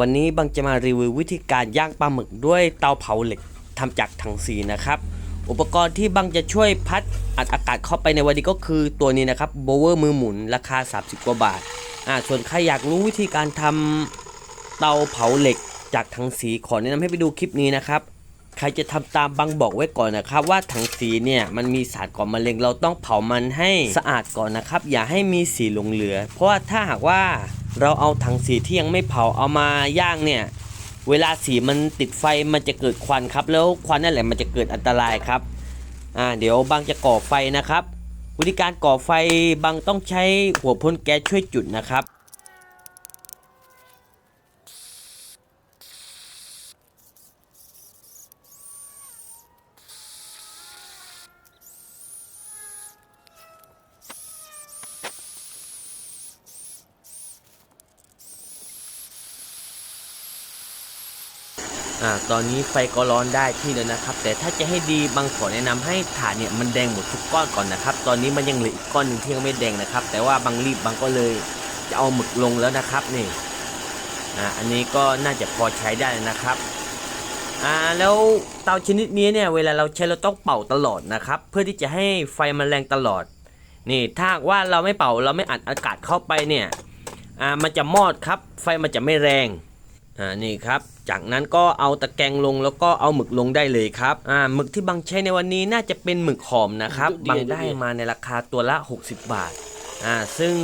วันนี้บังจะมารีวิววิธีการย่างปลาหมึกด้วยเตาเผาเหล็กทำจากถังสีนะครับ อุปกรณ์ที่บังจะช่วยพัดอัดอากาศเข้าไปในวันนี้ก็คือตัวนี้นะครับโบเวอร์มือหมุนราคา 30 กว่าบาทอ่าส่วนใครอยากรู้วิธีการทำเตาเผาเหล็กจากถังสีขอแนะนำให้ไปดูคลิปนี้นะครับใครจะทำตามบังบอกไว้ก่อนนะครับ ว่าถังสีเนี่ยมันมีสารก่อมะเร็งเราต้องเผามันให้สะอาดก่อนนะครับ อย่าให้มีสีหลงเหลือ เพราะว่าถ้าหากว่า เราเอาถังสีที่ยังไม่เผาเอามาย่างเนี่ย เวลาสีมันติดไฟมันจะเกิดควันครับ แล้วควันนั่นแหละมันจะเกิดอันตรายครับอ่าเดี๋ยวบางจะก่อไฟนะครับ วิธีการก่อไฟบางต้องใช้หัวพ่นแก๊สช่วยจุดนะครับ อ่าตอนนี้ไฟก็ร้อนได้ที่แล้วนะครับ แต่ถ้าจะให้ดีบางขอแนะนำให้ฐานเนี่ยมันแดงหมดทุกก้อนก่อนนะครับ ตอนนี้มันยังเหลืออีกก้อนหนึ่งที่ยังไม่แดงนะครับ แต่ว่าบางรีบบางก็เลยจะเอาหมึกลงแล้วนะครับนี่อ่าอันนี้ก็น่าจะพอใช้ได้นะครับอ่าแล้วเตาชนิดนี้เนี่ยเวลาเราใช้เราต้องเป่าตลอดนะครับ เพื่อที่จะให้ไฟมันแรงตลอด นี่ถ้าว่าเราไม่เป่าเราไม่อัดอากาศเข้าไปเนี่ยอ่ามันจะมอดครับ ไฟมันจะไม่แรง อ่านี่ครับ จากนั้นก็เอาตะแกรงลงแล้วก็เอาหมึกลงได้เลยครับอ่าหมึกที่บังใช้ในวันนี้น่าจะเป็นหมึกหอมนะครับดูดีบังดูดีได้มาในราคาตัวละ 60 บาทอ่าซึ่ง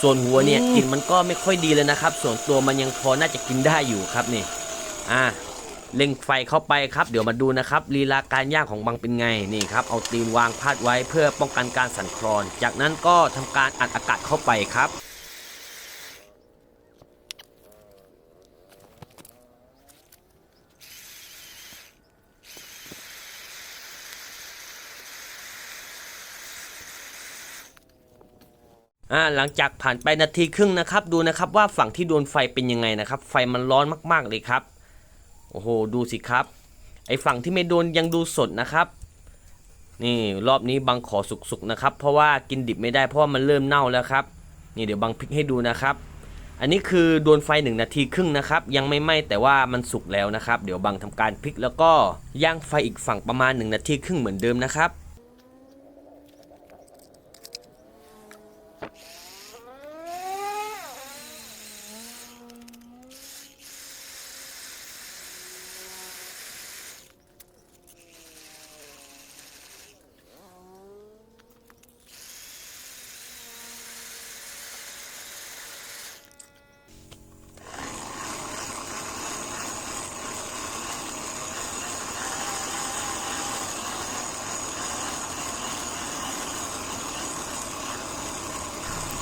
ส่วนหัวเนี่ยกลินมันก็ไม่ค่อยดีเลยนะครับ ส่วนตัวมันยังพอน่าจะกินได้อยู่ครับนี่อ่าเล็งไฟเข้าไปครับ เดี๋ยวมาดูนะครับลีลาการย่างของบังเป็นไงนี่ครับเอาตีนวางพาดไว้เพื่อป้องกันการสั่นคลอน จากนั้นก็ทำการอัดอากาศเข้าไปครับ อ่าหลังจากผ่านไปนาทีครึ่งนะครับ ดูนะครับว่าฝั่งที่โดนไฟเป็นยังไงนะครับ ไฟมันร้อนมากๆเลยครับ โอ้โหดูสิครับ ไอฝั่งที่ไม่โดนยังดูสดนะครับ นี่รอบนี้บังขอสุกๆนะครับ เพราะว่ากินดิบไม่ได้เพราะว่ามันเริ่มเน่าแล้วครับ นี่เดี๋ยวบังพลิกให้ดูนะครับ อันนี้คือโดนไฟหนึ่งนาทีครึ่งนะครับ ยังไม่ไหม้แต่ว่ามันสุกแล้วนะครับ เดี๋ยวบังทำการพลิกแล้วก็ย่างไฟอีกฝั่งประมาณ1นาทีครึ่งเหมือนเดิมนะครับ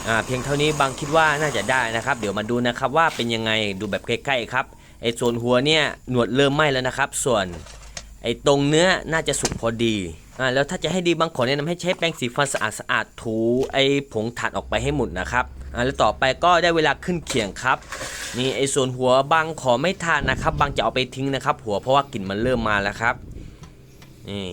อ่าเพียงเท่านี้บางคิดว่าน่าจะได้นะครับ เดี๋ยวมาดูนะครับว่าเป็นยังไงดูแบบใกล้ๆครับไอ้ส่วนหัวเนี่ยหนวดเริ่มไหม้แล้วนะครับ ส่วนไอ้ตรงเนื้อน่าจะสุกพอดีอ่าแล้วถ้าจะให้ดีบางขอแนะนำให้ใช้แปรงสีฟันสะอาดสะอาดๆถูไอ้ผงถ่านออกไปให้หมดนะครับอ่าแล้วต่อไปก็ได้เวลาขึ้นเขียงครับนี่ไอ้ส่วนหัวบางขอไม่ทานนะครับ บางจะเอาไปทิ้งนะครับ หัวเพราะว่ากลิ่นมันเริ่มมาแล้วครับนี่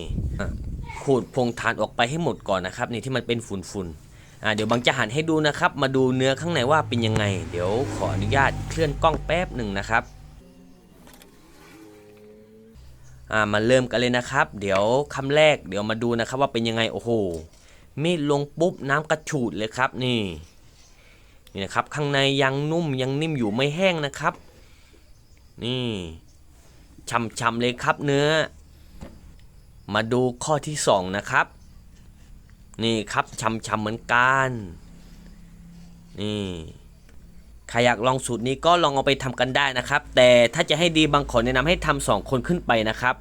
ขูดผงถ่านออกไปให้หมดก่อนนะครับนี่ที่มันเป็นฝุ่นๆ อ่าเดี๋ยวบางจะหันให้ดูนะครับ มาดูเนื้อข้างในว่าเป็นยังไง เดี๋ยวขออนุญาตเคลื่อนกล้องแป๊บหนึ่งนะครับอ่ามาเริ่มกันเลยนะครับ เดี๋ยวคำแรกเดี๋ยวมาดูนะครับว่าเป็นยังไงโอ้โหมีดลงปุ๊บน้ำกระฉูดเลยครับนี่นี่นะครับข้างในยังนุ่มยังนิ่มอยู่ไม่แห้งนะครับ นี่ช่ำๆเลยครับเนื้อ มาดูข้อที่สองนะครับ นี่ครับช้ำๆเหมือนกัน นี่ใครอยากลองสูตรนี้ก็ลองเอาไปทำกันได้นะครับ แต่ถ้าจะให้ดีบางคนแนะนำให้ทำสองคนขึ้นไปนะครับ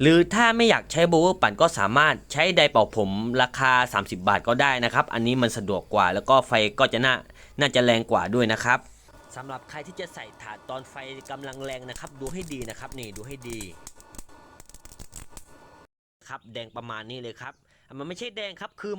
หรือถ้าไม่อยากใช้โบว์เวอร์ปั่นก็สามารถใช้ไดเป่าผมราคา 30 บาทก็ได้นะครับ อันนี้มันสะดวกกว่า แล้วก็ไฟก็จะน่าน่าจะแรงกว่าด้วยนะครับสำหรับใครที่จะใส่ถาดตอนไฟกำลังแรงนะครับ ดูให้ดีนะครับ นี่ดูให้ดี ครับแดงประมาณนี้เลยครับ มันไม่ใช่แดงครับคือมั